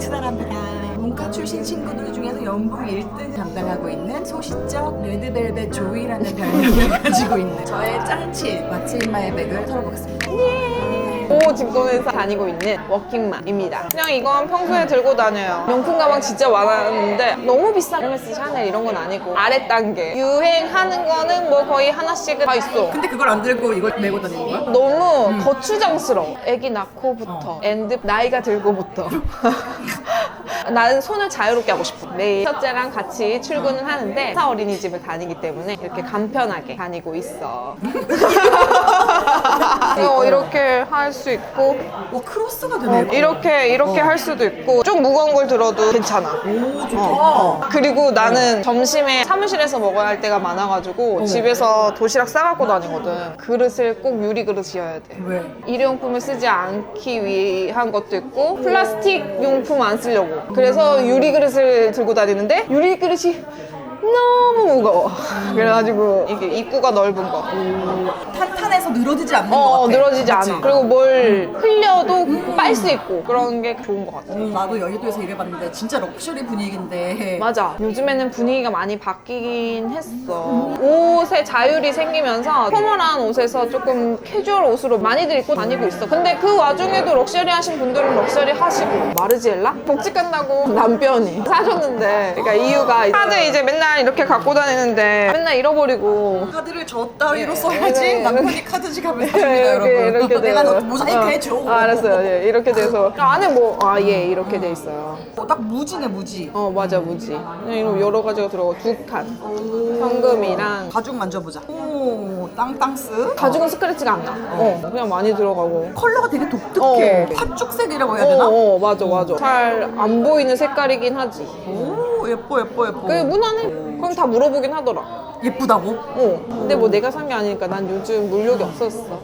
수다랍니다. 문과 출신 친구들 중에서 연봉 1등 담당하고 있는 소시적 레드벨벳 조이라는 별명을 가지고 있는 저의 짱친 마츠인마의 백을 털어보겠습니다 오 직권에서 다니고 있는 워킹맘입니다. 그냥 이건 평소에 들고 다녀요. 명품 가방 진짜 많았는데 너무 비싼 에르메스 샤넬 이런 건 아니고 아래 단계 유행하는 거는 뭐 거의 하나씩은 다 있어. 근데 그걸 안 들고 이걸 메고 다니는 거야? 너무 거추장스러워. 애기 낳고부터 앤드 나이가 들고부터 나는 손을 자유롭게 하고 싶어. 매일 첫째랑 같이 출근을 하는데 회사 어린이집을 다니기 때문에 이렇게 간편하게 다니고 있어. 이거 이렇게 할 수 있고 오 크로스가 되네 이거. 이렇게 이렇게 할 수도 있고 좀 무거운 걸 들어도 괜찮아. 오 좋다 어. 그리고 나는 점심에 사무실에서 먹어야 할 때가 많아가지고 집에서 도시락 싸갖고 다니거든. 그릇을 꼭 유리 그릇이어야 돼. 왜? 일회용품을 쓰지 않기 위한 것도 있고 플라스틱 용품 안 쓰려고. 그래서 유리 그릇을 들고 다니는데 유리 그릇이 너무 무거워. 그래가지고 이게 입구가 넓은 거. 탄탄해서 늘어지지 않는 것 어, 같아 늘어지지 맞지? 않아. 그리고 뭘 흘려도 빨 수 있고 그런 게 좋은 것 같아. 음, 나도 여의도에서 일해봤는데 진짜 럭셔리 분위기인데 맞아. 요즘에는 분위기가 많이 바뀌긴 했어. 옷에 자율이 생기면서 포멀한 옷에서 조금 캐주얼 옷으로 많이들 입고 다니고 있어. 근데 그 와중에도 럭셔리 하신 분들은 럭셔리 하시고. 마르지엘라? 복직 간다고 남편이 사줬는데. 그러니까 이유가 카드 이제 맨날 이렇게 갖고 다니는데 맨날 잃어버리고. 카드를 저 따위로 써야지 네, 남편이 카드 지갑을 사줍니다 여러분 이렇게 내가 너 돼요. 모자이크 어. 해줘 아, 알았어요. 예, 이렇게 돼서. 안에 뭐, 아, 예, 이렇게 돼 있어요. 어, 딱 무지네 무지 어, 맞아, 무지. 이런 여러 가지가 들어가고 두 칸. 현금이랑 가죽 만져보자 오 땅땅스 가죽은 스크래치가 안 나. 어, 그냥 많이 들어가고. 컬러가 되게 독특해 어. 팥죽색이라고 해야 어, 되나? 어, 맞아, 맞아. 잘 안 보이는 색깔이긴 하지. 오 예뻐 예뻐 예뻐 그게 무난해. 그럼 다 물어보긴 하더라. 예쁘다고? 어. 근데 뭐 내가 산 게 아니니까 난 요즘 물욕이 없었어.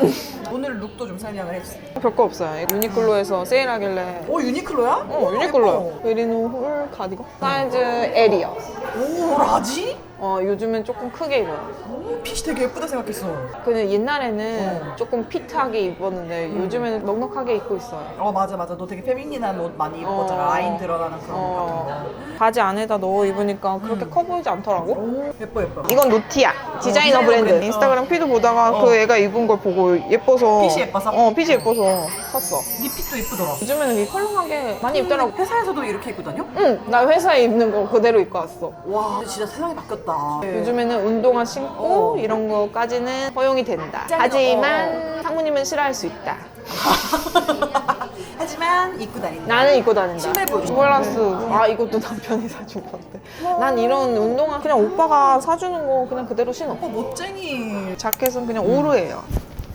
오늘 룩도 좀 설명을 해주세요 별거 없어요. 유니클로에서 세일하길래. 오 유니클로야? 어, 유니클로요. 메리노 홀 가디건? 사이즈 L이요. 오 라지? 어, 요즘은 조금 크게 입어요. 오 핏이 되게 예쁘다 생각했어 근데 옛날에는 어. 조금 핏하게 입었는데 요즘에는 넉넉하게 입고 있어요. 어 맞아 맞아 너 되게 페미닌한 옷 많이 입었잖아 어. 라인 드러나는 그런 옷 어, 같은 바지 안에다 넣어 입으니까 그렇게 커 보이지 않더라고. 거 오, 예뻐 예뻐 이건 노티야 디자이너 브랜드. 브랜드. 인스타그램 피드 보다가 어. 그 애가 입은 걸 보고 예뻐서. 핏이 예뻐서? 어 핏이 예뻐서 샀어. 네 핏도 예쁘더라. 요즘에는 이 컬러하게 많이 입더라고. 회사에서도 이렇게 입고 다녀? 응나 회사에 입는 거 그대로 입고 왔어. 와 근데 진짜 세상이 바뀌었다. 요즘에는 운동화 신고 어. 이런 거까지는 허용이 된다. 짱, 하지만 상무님은 싫어할 수 있다 하지만 입고 다닌다. 나는 입고 다닌다. 신발부. 플러스. 아 이것도 남편이 사준 건데 난 이런 운동화 그냥 오빠가 사주는 거 그냥 그대로 신어. 어 멋쟁이. 자켓은 그냥 오르예요.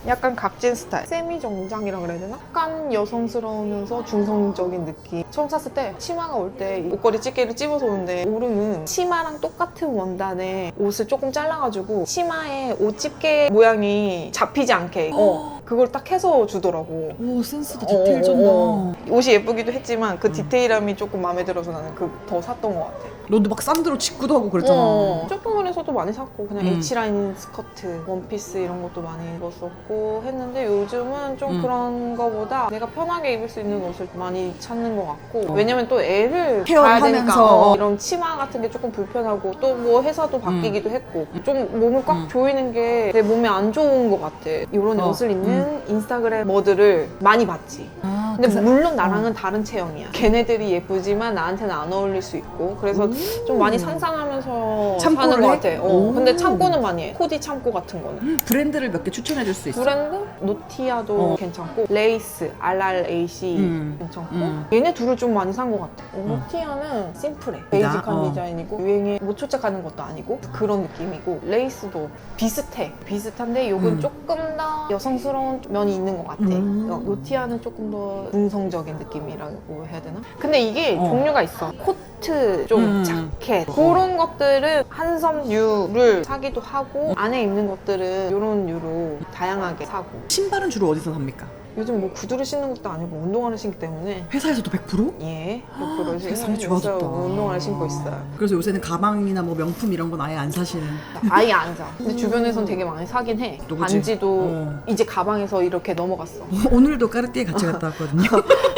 약간 각진 스타일. 세미 정장이라 그래야 되나? 약간 여성스러우면서 중성적인 느낌. 처음 샀을 때 치마가 올 때 옷걸이 찌개를 찝어서 오는데 오르는 치마랑 똑같은 원단에 옷을 조금 잘라가지고 치마에 옷 집게 모양이 잡히지 않게. 어, 그걸 딱 해서 주더라고. 오 센스도 어, 어, 어. 옷이 예쁘기도 했지만 그 디테일함이 조금 마음에 들어서 나는 그 더 샀던 것 같아. 너도 막 싼 데로 직구도 하고 그랬잖아 어, 쇼핑몰에서도 많이 샀고 그냥 음. H라인 스커트, 원피스 이런 것도 많이 입었었고 했는데 요즘은 좀 음. 그런 거보다 내가 편하게 입을 수 있는 옷을 많이 찾는 것 같고 어. 왜냐면 또 애를 봐야 되니까. 어, 이런 치마 같은 게 조금 불편하고 또 뭐 회사도 바뀌기도 했고 좀 몸을 꽉 음. 조이는 게 내 몸에 안 좋은 것 같아 이런 어. 옷을 입는 인스타그래머들을 많이 봤지 아, 근데 그 사- 물론 나랑은 다른 체형이야. 걔네들이 예쁘지만 나한테는 안 어울릴 수 있고 그래서 좀 많이 상상하면서 참고를 사는 것 해? 같아. 어, 오. 근데 참고는 많이 해. 코디 참고 같은 거는. 브랜드를 몇 개 추천해 줄 수 있어? 브랜드 노티아도 어. 괜찮고 레이스 RRAC 음. 괜찮고 음. 얘네 둘을 좀 많이 산 것 같아. 어, 노티아는 심플해. 베이직한 어. 디자인이고 유행에 못 쫓아가는 것도 아니고 그런 느낌이고 레이스도 비슷해. 비슷한데 요건 음. 조금 더 여성스러운 면이 있는 것 같아. 음. 어, 노티아는 조금 더 중성적인 느낌이라고 해야 되나? 근데 이게 어. 종류가 있어. 코트, 좀 음. 자켓 그런 것들은 한섬유를 사기도 하고 안에 입는 것들은 이런 유로 다양하게 사고 신발은 주로 어디서 삽니까? 요즘 뭐 구두를 신는 것도 아니고 운동화를 신기 때문에 회사에서도 100%? 예, 100% 세상이 신고 좋아졌다. 운동화를 신고 있어요. 그래서 요새는 가방이나 뭐 명품 이런 건 아예 안 사시는. 아예 안 사. 근데 주변에선 되게 많이 사긴 해. 또 그치? 반지도 어. 이제 가방에서 이렇게 넘어갔어. 오늘도 까르띠에 같이 갔다 왔거든요.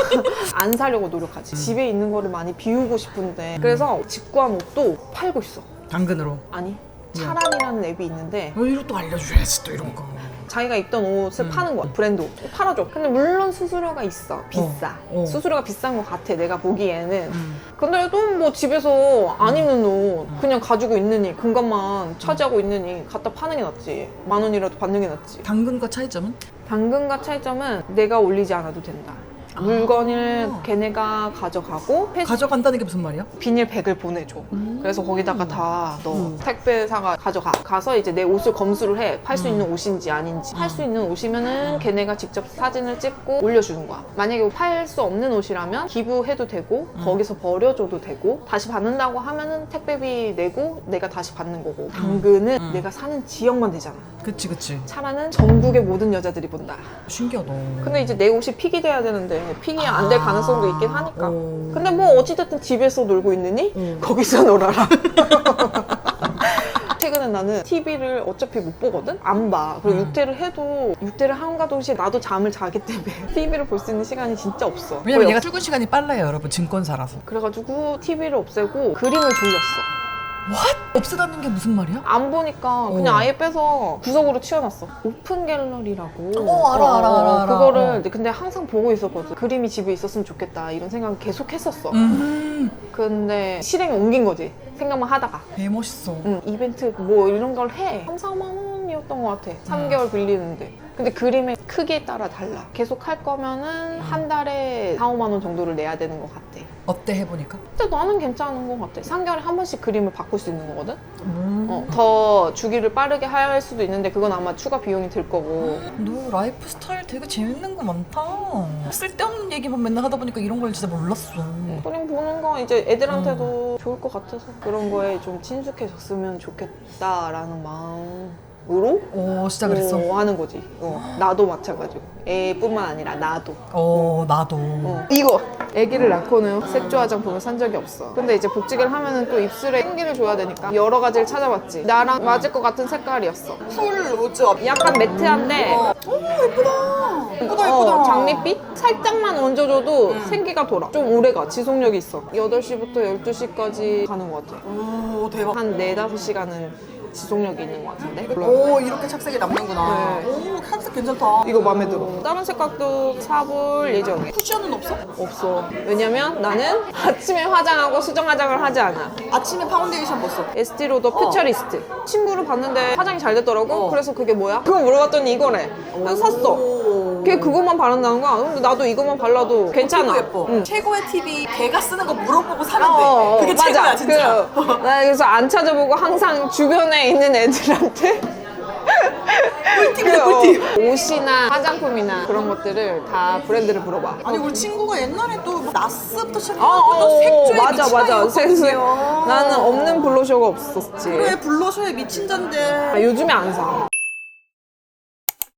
안 사려고 노력하지. 집에 있는 거를 많이 비우고 싶은데 그래서 직구한 옷도 팔고 있어. 당근으로. 아니 차란이라는 앱이 있는데 어, 또 알려줘야지 또 이런 거. 자기가 입던 옷을 파는 거야. 브랜드 옷 팔아줘. 근데 물론 수수료가 있어. 비싸. 어. 수수료가 비싼 것 같아 내가 보기에는. 음. 근데 또 뭐 집에서 안 입는 옷 그냥 가지고 있느니 공간만 차지하고 있느니 갖다 파는 게 낫지. 만 원이라도 받는 게 낫지. 당근과 차이점은? 당근과 차이점은 내가 올리지 않아도 된다 물건을 걔네가 가져가고 폐- 가져간다는 게 무슨 말이야? 비닐백을 보내줘. 그래서 거기다가 다 넣어. 음. 택배사가 가져가. 가서 이제 내 옷을 검수를 해. 팔 수 있는 옷인지 아닌지. 팔 수 있는 옷이면은 걔네가 직접 사진을 찍고 올려주는 거야. 만약에 팔 수 없는 옷이라면 기부해도 되고, 거기서 버려줘도 되고, 다시 받는다고 하면은 택배비 내고 내가 다시 받는 거고. 당근은 음. 내가 사는 지역만 되잖아. 그치 그치. 차라는 전국의 모든 여자들이 본다. 신기하다. 근데 이제 내 옷이 픽이 돼야 되는데, 픽이 안될 가능성도 있긴 하니까. 어. 근데 뭐 어찌됐든 집에서 놀고 있느니 음. 거기서 놀아라. 최근에 나는 TV를 어차피 못 보거든? 안 봐. 그리고 음. 육퇴를 해도 육퇴를 함과 동시에 나도 잠을 자기 때문에 TV를 볼 수 있는 시간이 진짜 없어. 왜냐면 거의 얘가 출근 시간이 빨라요 여러분 증권사라서. 그래가지고 TV를 없애고 그림을 돌렸어. 없애다는 게 무슨 말이야? 안 보니까 그냥 어. 아예 빼서 구석으로 치워놨어. 오픈 갤러리라고. 어, 알아, 알아, 알아, 알아. 그거를 어. 근데 항상 보고 있었거든. 그림이 집에 있었으면 좋겠다 이런 생각 계속 했었어. 음. 근데 실행에 옮긴 거지. 생각만 하다가. 개 멋있어. 응, 이벤트 뭐 이런 걸 해. 3, 4만 원 이었던 것 같아. 3개월 빌리는데. 근데 그림의 크기에 따라 달라. 계속 할 거면은 한 달에 4, 5만 원 정도를 내야 되는 것 같아. 어때 해보니까? 근데 나는 괜찮은 것 같아. 3개월에 한 번씩 그림을 바꿀 수 있는 거거든? 음. 어, 더 주기를 빠르게 할 수도 있는데 그건 아마 추가 비용이 들 거고. 너 라이프 스타일 되게 재밌는 거 많다. 쓸데없는 얘기만 맨날 하다 보니까 이런 걸 진짜 몰랐어. 그림 보는 거 이제 애들한테도 좋을 것 같아서 그런 거에 좀 친숙해졌으면 좋겠다라는 마음 으로 오 시작을 했어. 어, 하는 거지. 어, 나도 마찬가지고. 애뿐만 아니라 나도. 어 나도. 어. 이거! 애기를 낳고는 색조 화장품을 산 적이 없어. 근데 이제 복직을 하면은 또 입술에 생기를 줘야 되니까 여러 가지를 찾아봤지. 나랑 맞을 것 같은 색깔이었어. 술 뭐죠? 약간 매트한데 예쁘다 어, 예쁘다. 장밋빛? 살짝만 얹어줘도 생기가 돌아. 좀 오래가. 지속력이 있어. 8시부터 12시까지 가는 것 같아. 오 대박. 한 4, 5시간은 지속력이 있는 것 같은데? 오 이렇게 착색이 남는구나. 네. 오 착색 괜찮다. 이거 마음에 들어. 다른 색깔도 사볼 예정이야. 쿠션은 없어? 없어. 왜냐면 나는 아침에 화장하고 수정 화장을 하지 않아. 아침에 파운데이션 뭐 써? 에스티 로더 퓨처리스트. 친구를 봤는데 화장이 잘 됐더라고. 어. 그래서 그게 뭐야? 그거 물어봤더니 이거래. 그래서 샀어. 오. 걔 그것만 바른다는 거야. 근데 나도 이것만 발라도 괜찮아. 피부 예뻐. 응. 최고의 팁이 걔가 쓰는 거 물어보고 사면 돼. 어, 어, 그게 맞아. 최고야 진짜. 그, 나 그래서 안 찾아보고 항상 주변에 있는 애들한테 꿀팁이다 그, 어, 꿀팁. 옷이나 화장품이나 그런 것들을 다 브랜드를 물어봐. 아니 우리 친구가 옛날에 또 나스부터 어, 시작해서 어, 또 어, 색조에 맞아 맞아. 아이였거든요. 나는 없는 블러셔가 없었지. 그래 블러셔에 미친 잔데. 아, 요즘에 안 사.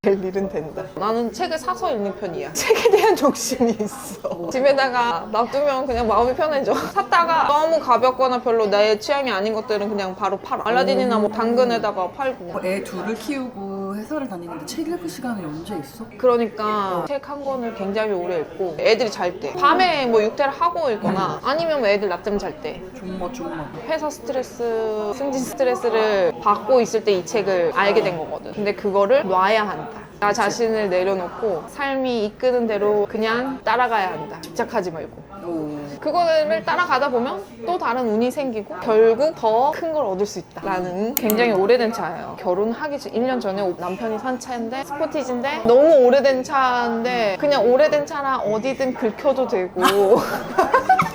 될 일은 된다. 나는 책을 사서 읽는 편이야. 책에 대한 정신이 있어. 집에다가 놔두면 그냥 마음이 편해져. 샀다가 너무 가볍거나 별로 내 취향이 아닌 것들은 그냥 바로 팔아. 알라딘이나 뭐 당근에다가 팔고. 애 둘을 키우고 회사를 다니는데 책 읽을 시간이 언제 있어? 그러니까 책 한 권을 굉장히 오래 읽고 애들이 잘 때. 밤에 뭐 육퇴를 하고 읽거나 아니면 뭐 애들 낮잠 잘 때. 존머 존머. 회사 스트레스, 승진 스트레스를 받고 있을 때 이 책을 알게 된 거거든. 근데 그거를 놔야 한다. 나 자신을 내려놓고 삶이 이끄는 대로 그냥 따라가야 한다. 집착하지 말고. 오. 그거를 따라가다 보면 또 다른 운이 생기고 결국 더 큰 걸 얻을 수 있다. 라는 굉장히 오래된 차예요. 결혼하기 전 1년 전에 남편이 산 차인데 스포티지인데 너무 오래된 차인데 그냥 오래된 차라 어디든 긁혀도 되고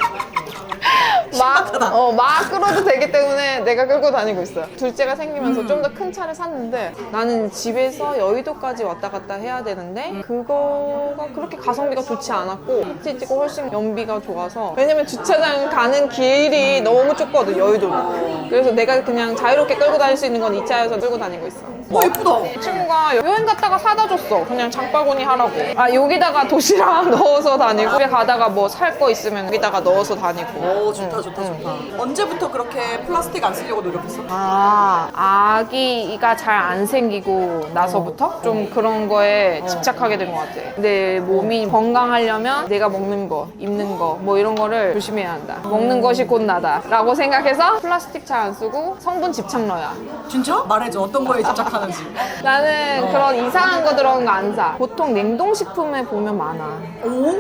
막, 어, 막 끌어도 되기 때문에 내가 끌고 다니고 있어요. 둘째가 생기면서 좀 더 큰 차를 샀는데 나는 집에서 여의도까지 왔다 갔다 해야 되는데 그거가 그렇게 가성비가 좋지 않았고 스티치가 훨씬 연비가 좋아서 왜냐면 주차장 가는 길이 너무 좁거든 여의도는. 그래서 내가 그냥 자유롭게 끌고 다닐 수 있는 건 이 차에서 끌고 다니고 있어. 어 예쁘다. 친구가 여행 갔다가 사다 줬어. 그냥 장바구니 하라고. 아, 여기다가 도시락 넣어서 다니고, 집에 가다가 뭐 살 거 있으면 여기다가 넣어서 다니고. 어 좋다 좋다 좋다. 언제부터 그렇게 플라스틱 안 쓰려고 노력했어? 아, 아기가 잘 안 생기고 나서부터 좀 그런 거에 집착하게 된 것 같아. 내 몸이 건강하려면 내가 먹는 거, 입는 거, 뭐 이런 거를 조심해야 한다. 먹는 것이 곧 나다. 라고 생각해서 플라스틱 잘 안 쓰고 성분 집착러야. 진짜? 말해줘 어떤 거에 집착하는지. 나는 그런 이상한 거 들어간 거 안 사. 보통 냉동식품에 보면 많아. 오?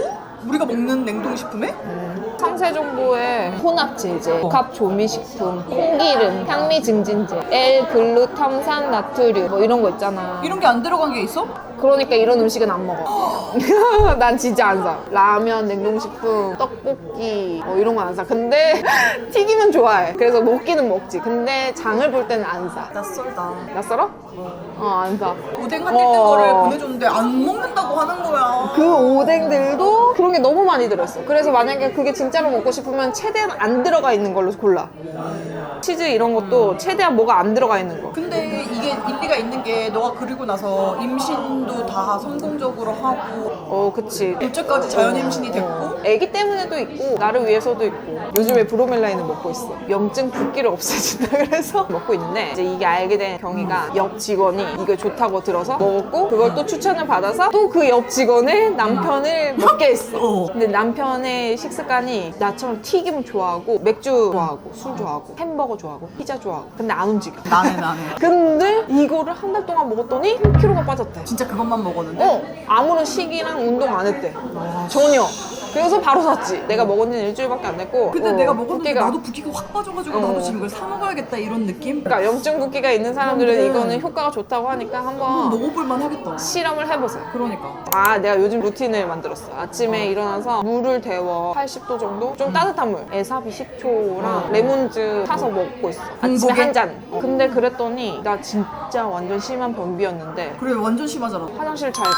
우리가 먹는 냉동식품에? 상세정보에 혼합 제제, 복합 조미식품, 콩기름, 향미 증진제, L 글루탐산 나트륨 뭐 이런 거 있잖아. 이런 게 안 들어간 게 있어? 그러니까 이런 음식은 안 먹어. 난 진짜 안 사. 라면, 냉동식품, 떡볶이 뭐 이런 건 안 사. 근데 튀기면 좋아해. 그래서 먹기는 먹지. 근데 장을 볼 때는 안 사. 낯설다. 낯설어? 어, 안 사. 오뎅 한 1등 어. 거를 보내줬는데 안 먹는다고 하는 거야. 그 오뎅들도 그런 게 너무 많이 들어있어. 그래서 만약에 그게 진짜 로 먹고 싶으면 최대한 안 들어가 있는 걸로 골라. 치즈 이런 것도 최대한 뭐가 안 들어가 있는 거. 근데 이게 일리가 있는 게 너가 그리고 나서 임신도 다 성공적으로 하고 어, 그치. 둘째까지 자연 임신이 됐고. 애기 때문에도 있고 나를 위해서도 있고. 요즘에 브로멜라인을 먹고 있어. 염증 붓기를 없애준다 그래서 먹고 있는데 이제 이게 알게 된 경위가 옆 직원이 이거 좋다고 들어서 먹었고 그걸 또 추천을 받아서 또 그 옆 직원의 남편을 먹게 했어. 어. 근데 남편의 식습관이 나처럼 튀김 좋아하고 맥주 좋아하고 술 좋아하고 햄버거 좋아하고 피자 좋아하고. 근데 안 움직여. 나네 나네. 근데 이거를 한 달 동안 먹었더니 1kg가 빠졌대. 진짜 그것만 먹었는데? 어, 아무런 식이랑 운동 안 했대. 전혀. 그래서 바로 샀지. 내가 먹은 지는 일주일밖에 안 됐고. 근데 어, 내가 먹었는데 붓기가- 나도 붓기가 확 빠져가지고 어. 나도 지금 이걸 사 먹어야겠다 이런 느낌? 그러니까 염증 붓기가 있는 사람들은 그런데- 이거는 효과가 좋다고 하니까 한번 한번 먹어볼만 하겠다 실험을 해보세요. 그러니까 아, 내가 요즘 루틴을 만들었어. 아침에 일어나서 물을 데워 80도 정도? 좀 따뜻한 물. 에사비 식초랑 레몬즙 타서 먹고 있어. 아침에 공복에? 한 잔. 어. 근데 그랬더니 나 진짜 완전 심한 변비였는데 그래 완전 심하잖아 화장실 잘 가.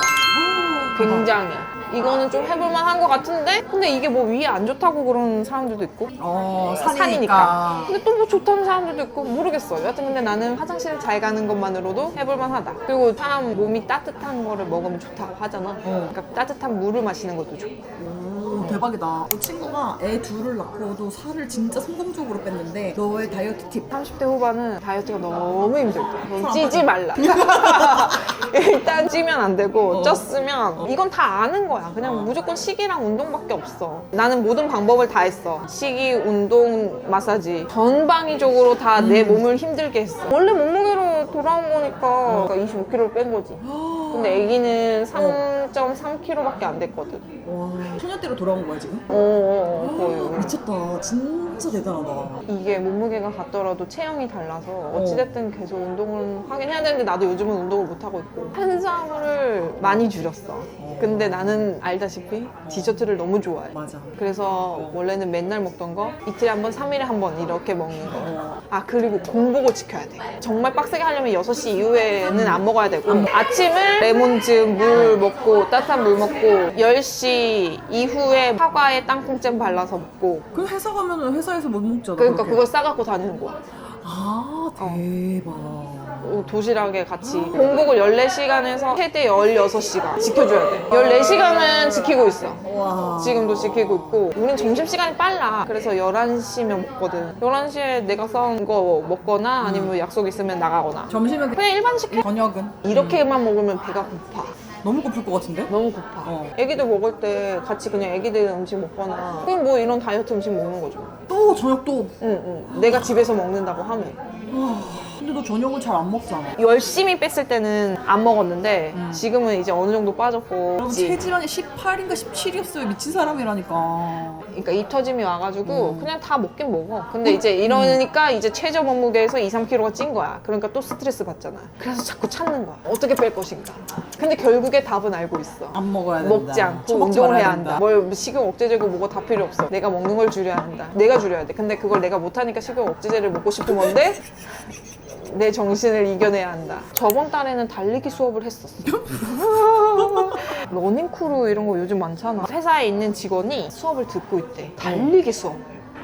굉장히. 이거는 좀 해볼만 한 것 같은데? 근데 이게 뭐 위에 안 좋다고 그러는 사람들도 있고. 어 산이니까. 산이니까 근데 또 뭐 좋다는 사람들도 있고 모르겠어. 여하튼 근데 나는 화장실 잘 가는 것만으로도 해볼만 하다. 그리고 사람 몸이 따뜻한 거를 먹으면 좋다고 하잖아. 그러니까 따뜻한 물을 마시는 것도 좋고. 오 대박이다 그 친구가 애 둘을 낳고도 살을 진짜 성공적으로 뺐는데 너의 다이어트 팁 30대 후반은 다이어트가 너무 힘들 때. 넌 찌지 말라. 일단 찌면 안 되고 어. 쪘으면 이건 다 아는 거야. 그냥 무조건 식이랑 운동밖에 없어. 나는 모든 방법을 다 했어. 식이, 운동, 마사지. 전방위적으로 다 내 몸을 힘들게 했어. 원래 몸무게로 돌아온 거니까 25kg를 뺀 거지. 근데 아기는 3.3kg밖에 안 됐거든. 와 소녀 때로 돌아온 거야 지금? 어, 어, 어, 거의. 미쳤다 진짜 대단하다 이게 몸무게가 같더라도 체형이 달라서 어찌됐든 계속 운동을 하긴 해야 되는데 나도 요즘은 운동을 못하고 있고 탄수화물을 많이 줄였어 근데 나는 알다시피 디저트를 너무 좋아해 맞아 그래서 원래는 맨날 먹던 거 이틀에 한 번, 3일에 한 번 이렇게 먹는 거. 아, 그리고 공복을 지켜야 돼. 정말 빡세게 하려면 6시 이후에는 안 먹어야 되고. 아침을 레몬즙, 물 먹고, 따뜻한 물 먹고, 10시 이후에 사과에 땅콩잼 발라서 먹고. 그 회사 가면은 회사에서 못 먹잖아 그러니까 그렇게. 그걸 싸갖고 다니는 거야. 아 대박 어, 도시락에 같이. 공복을 14시간에서 최대 16시간 지켜줘야 돼. 14시간은 지키고 있어. 와 지금도 지키고 있고 우린 점심시간이 빨라 그래서 11시면 먹거든 11시에 내가 싸운 거 먹거나 아니면 약속 있으면 나가거나 점심은 그- 그냥 일반식 해 저녁은 이렇게만 먹으면 배가 고파 너무 고플 것 같은데? 너무 고파 어. 애기들 먹을 때 같이 그냥 애기들 음식 먹거나 그럼 뭐 이런 다이어트 음식 먹는 거죠 또 저녁 또 응, 응. 내가 집에서 먹는다고 하면 근데 너 저녁을 잘 안 먹잖아. 열심히 뺐을 때는 안 먹었는데 지금은 이제 어느 정도 빠졌고 여러분 체지방이 18인가 17이었어요. 미친 사람이라니까. 그러니까 입 터짐이 와가지고 그냥 다 먹긴 먹어. 근데 이제 이러니까 이제 최저 몸무게에서 2, 3kg가 찐 거야. 그러니까 또 스트레스 받잖아. 그래서 자꾸 찾는 거야. 어떻게 뺄 것인가. 근데 결국에 답은 알고 있어. 안 먹어야 된다. 먹지 않고 운동을 해야 한다. 뭘 식욕 억제제고 뭐고 다 필요 없어. 내가 먹는 걸 줄여야 한다. 내가 줄여야 돼. 근데 그걸 내가 못하니까 식욕 억제제를 먹고 싶은 건데 내 정신을 이겨내야 한다. 저번 달에는 달리기 수업을 했었어. 러닝 크루 이런 거 요즘 많잖아. 회사에 있는 직원이 수업을 듣고 있대. 달리기 수업.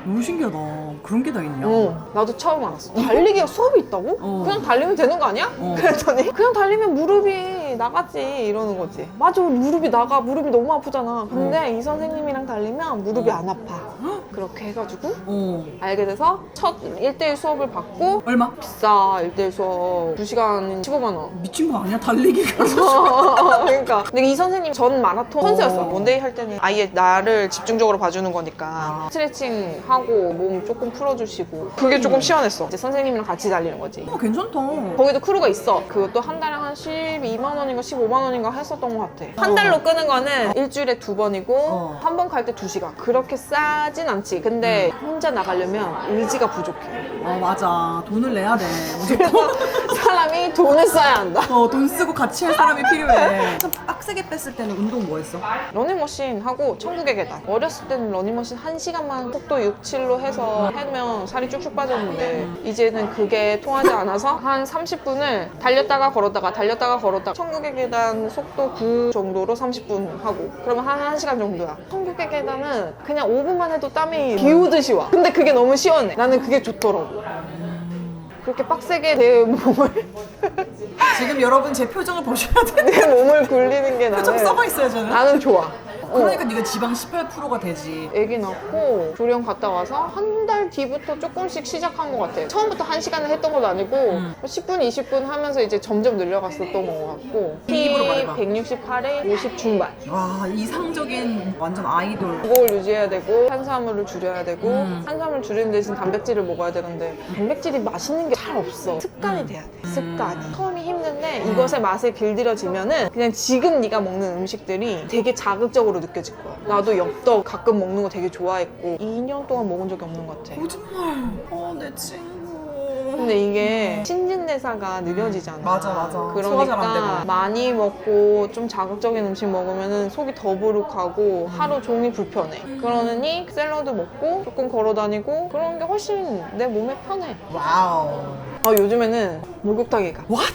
너무 신기하다. 그런 게 다 있냐? 어, 나도 처음 알았어. 달리기가 수업이 있다고? 어. 그냥 달리면 되는 거 아니야? 어. 그랬더니 그냥 달리면 무릎이 나가지 이러는 거지. 맞아, 무릎이 나가. 무릎이 너무 아프잖아. 근데 이 선생님이랑 달리면 무릎이 안 아파. 그렇게 해가지고 어. 알게 돼서 첫 1대1 수업을 받고 얼마? 비싸 1대1 수업 2시간 15만 원. 미친 거 아니야? 달리기가. 그러니까 근데 이 선생님 전 마라톤 선수였어. 어. 원데이 할 때는 아예 나를 집중적으로 봐주는 거니까 아. 스트레칭 하고 몸 조금 풀어주시고 그게 조금 시원했어. 이제 선생님이랑 같이 달리는 거지. 어, 괜찮다. 거기도 크루가 있어. 그것도 한 달에 한 12만 원 인가 15만 원인가 했었던 것 같아. 한 달로 끄는 거는 일주일에 두 번이고 어. 한 번 갈 때 두 시간. 그렇게 싸진 않지. 근데 혼자 나가려면 의지가 부족해. 어, 맞아. 돈을 내야 돼. 무조건. 사람이 돈을 써야 한다. 어, 돈 쓰고 같이 할 사람이 필요해. 참 빡세게 뺐을 때는 운동 뭐 했어? 러닝머신 하고 천국의 계단 어렸을 때는 러닝머신 1시간만 속도 6, 7로 해서 하면 살이 쭉쭉 빠졌는데 이제는 그게 통하지 않아서 한 30분을 달렸다가 걸었다가 달렸다가 걸었다가 천국의 계단 속도 9 정도로 30분 하고 그러면 한 1시간 정도야. 천국의 계단은 그냥 5분만 해도 땀이 비우듯이 와. 근데 그게 너무 시원해. 나는 그게 좋더라고. 그렇게 빡세게 내 몸을 지금 여러분 제 표정을 보셔야 돼. 내 몸을 굴리는 게 표정 나는 써봐 있어요, 저는. 나는 좋아 그러니까 네가 지방 18%가 되지. 애기 낳고 조령 갔다 와서 한 달 뒤부터 조금씩 시작한 것 같아. 처음부터 한 시간을 했던 것도 아니고 음. 10분, 20분 하면서 이제 점점 늘려갔었던 것 같고 키 입으로 말해봐. 168에 50 중반. 와, 이상적인 완전 아이돌. 그걸 유지해야 되고 탄수화물을 줄여야 되고 음. 탄수화물 줄이는 대신 단백질을 먹어야 되는데 단백질이 맛있는 게 잘 없어. 습관이 돼야 돼. 습관이. 처음이 힘든데 이것의 맛에 길들여지면은 그냥 지금 네가 먹는 음식들이 되게 자극적으로 느껴질 거야. 나도 엽떡 가끔 먹는 거 되게 좋아했고 2년 동안 먹은 적이 없는 것 같아. 거짓말. 어, 내 친구. 근데 이게 신진대사가 느려지잖아. 맞아, 맞아. 소화 잘안 그러니까 되고. 많이 먹고 좀 자극적인 음식 먹으면 속이 더부룩하고 하루 종일 불편해. 그러느니 샐러드 먹고 조금 걸어 다니고 그런 게 훨씬 내 몸에 편해. 와우. 아, 요즘에는 목욕탕에 가. What?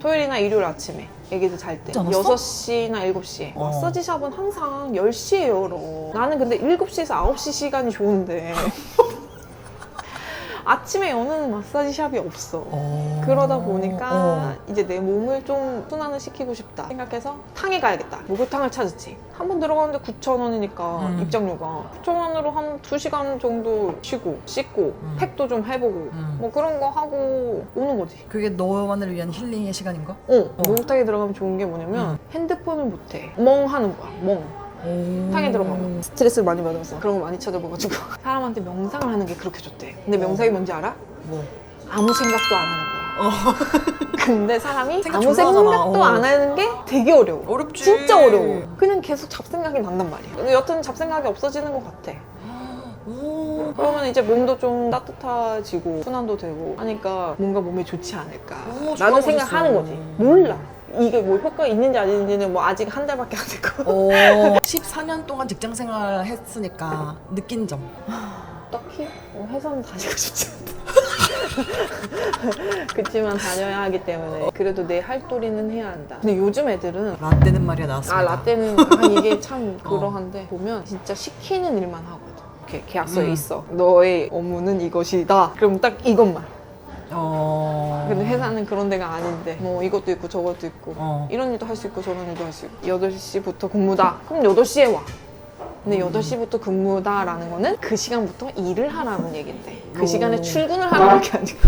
토요일이나 일요일 아침에 애기들 잘때 진짜 안 왔어? 6시나 7시에 어. 마사지 샵은 항상 10시에 열어 나는 근데 7시에서 9시 시간이 좋은데 아침에 여는 마사지 샵이 없어 그러다 보니까 어. 이제 내 몸을 좀 순환을 시키고 싶다 생각해서 탕에 가야겠다 목욕탕을 찾았지 한 번 들어가는데 9,000원이니까 음. 입장료가 9,000원으로 한 2시간 정도 쉬고 씻고 음. 팩도 좀 해보고 음. 뭐 그런 거 하고 오는 거지 그게 너만을 위한 힐링의 시간인가? 어, 목욕탕에 들어가면 좋은 게 뭐냐면 음. 핸드폰을 못 해. 멍 하는 거야, 멍. 탕에 들어가면. 스트레스를 많이 받아서 그런 거 많이 찾아봐가지고. 사람한테 명상을 하는 게 그렇게 좋대. 근데 명상이 뭔지 알아? 뭐? 아무 생각도 안 하는 거야. 근데 사람이 생각 아무 졸라 하잖아. 생각도 어. 안 하는 게 되게 어려워. 어렵지. 진짜 어려워. 그냥 계속 잡생각이 난단 말이야. 근데 여튼 잡생각이 없어지는 것 같아. 오. 그러면 이제 몸도 좀 따뜻해지고 순환도 되고 하니까 뭔가 몸에 좋지 않을까. 오, 좋아 라는 생각하는. 거지. 몰라. 이게 뭐 효과 있는지 아닌지는 뭐 아직 한 달밖에 안 됐고. 오. 14년 동안 직장 생활 했으니까 느낀 점. 딱히 뭐 회사는 다니고 싶지 않다. 그치만 다녀야 하기 때문에 그래도 내 할도리는 해야 한다. 근데 요즘 애들은 라떼는 말이야 나왔습니다. 아 라떼는 아, 이게 참 그러한데 보면 진짜 시키는 일만 하거든. 이렇게 계약서에 음. 있어. 너의 업무는 이것이다. 그럼 딱 이것만. 어. 근데 회사는 그런 데가 아닌데 뭐 이것도 있고 저것도 있고 어. 이런 일도 할 수 있고 저런 일도 할 수 있고 8시부터 근무다. 그럼 8시에 와. 근데 음. 8시부터 근무다라는 거는 그 시간부터 일을 하라는 얘긴데 그 오. 시간에 출근을 하라는 게 아니고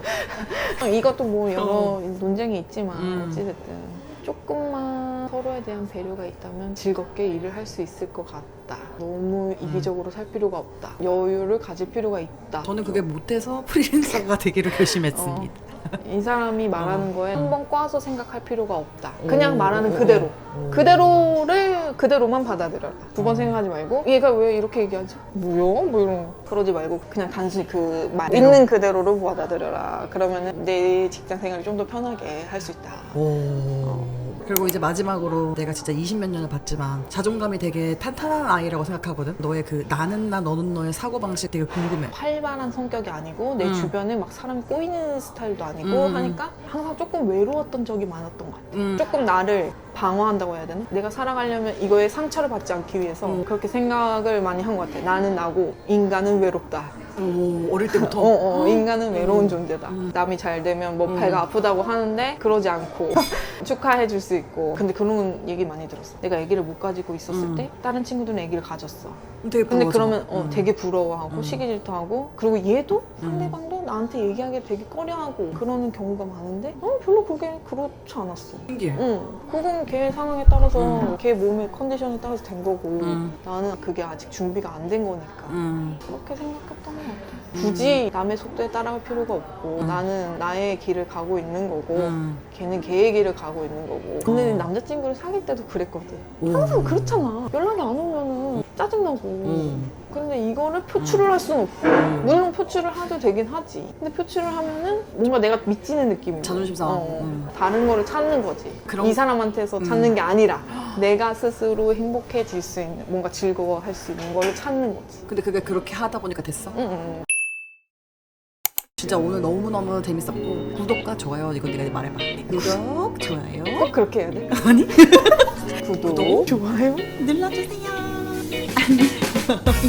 이것도 뭐 여러 논쟁이 있지만 음. 어찌됐든 조금만 서로에 대한 배려가 있다면 즐겁게 일을 할 수 있을 것 같다. 너무 이기적으로 살 필요가 없다. 여유를 가질 필요가 있다. 저는 그게 못해서 프리랜서가 되기로 결심했습니다. 어. 이 사람이 말하는 거에 한 번 꽈서 생각할 필요가 없다. 오, 그냥 말하는 오, 그대로. 오. 그대로를 그대로만 받아들여라. 두 번 생각하지 말고 얘가 왜 이렇게 얘기하지? 뭐야? 뭐 이런 거. 그러지 말고 그냥 단순히 그 말 있는 그대로를 받아들여라. 그러면은 내 직장 생활을 좀더 편하게 할 수 있다. 그리고 이제 마지막으로 내가 진짜 20몇 년을 봤지만 자존감이 되게 탄탄한 아이라고 생각하거든. 너의 그 나는 나 너는 너의 사고방식 되게 궁금해. 활발한 성격이 아니고 내 음. 주변에 막 사람이 꼬이는 스타일도 아니고 음. 하니까 항상 조금 외로웠던 적이 많았던 것 같아. 음. 조금 나를 방어한다고 해야 되나? 내가 살아가려면 이거에 상처를 받지 않기 위해서 음. 그렇게 생각을 많이 한 것 같아. 나는 나고 인간은 외롭다. 오, 어릴 때부터. 어, 어, 인간은 외로운 음. 존재다. 음. 남이 잘 되면 뭐 음. 배가 아프다고 하는데 그러지 않고 축하해 줄 수 있고. 근데 그런 얘기 많이 들었어. 내가 아기를 못 가지고 있었을 음. 때 다른 친구들은 아기를 가졌어. 되게 근데. 그러면 어, 음. 되게 부러워하고 음. 시기 질투하고 그리고 얘도 상대방도 나한테 얘기하기 되게 꺼려하고 그러는 경우가 많은데 어 별로 그게 그렇지 않았어. 신기해. 응, 그건 걔 상황에 따라서 음. 걔 몸의 컨디션에 따라서 된 거고 음. 나는 그게 아직 준비가 안 된 거니까 음. 그렇게 생각했던 것 같아. 굳이 남의 속도에 따라갈 필요가 없고 음. 나는 나의 길을 가고 있는 거고 음. 걔는 걔의 길을 가고 있는 거고. 근데 어. 남자친구를 사귈 때도 그랬거든. 오. 항상 그렇잖아. 연락이 안 오면은 짜증나고. 음. 근데 이거를 표출을 할 수는 없고. 음. 물론 표출을 해도 되긴 하지. 근데 표출을 하면은 뭔가 내가 미치는 느낌이 자존심 상하고. 음. 다른 거를 찾는 거지. 그럼- 이 사람한테서 음. 찾는 게 아니라 내가 스스로 행복해질 수 있는 뭔가 즐거워할 수 있는 거를 찾는 거지. 근데 그게 그렇게 하다 보니까 됐어? 응, 응. 진짜 오늘 너무너무 재밌었고 구독과 좋아요 이건 네가 말해봐 구독, 좋아요 꼭 그렇게 해야 돼? 아니 구독, 구독. 좋아요. 눌러주세요 Welcome.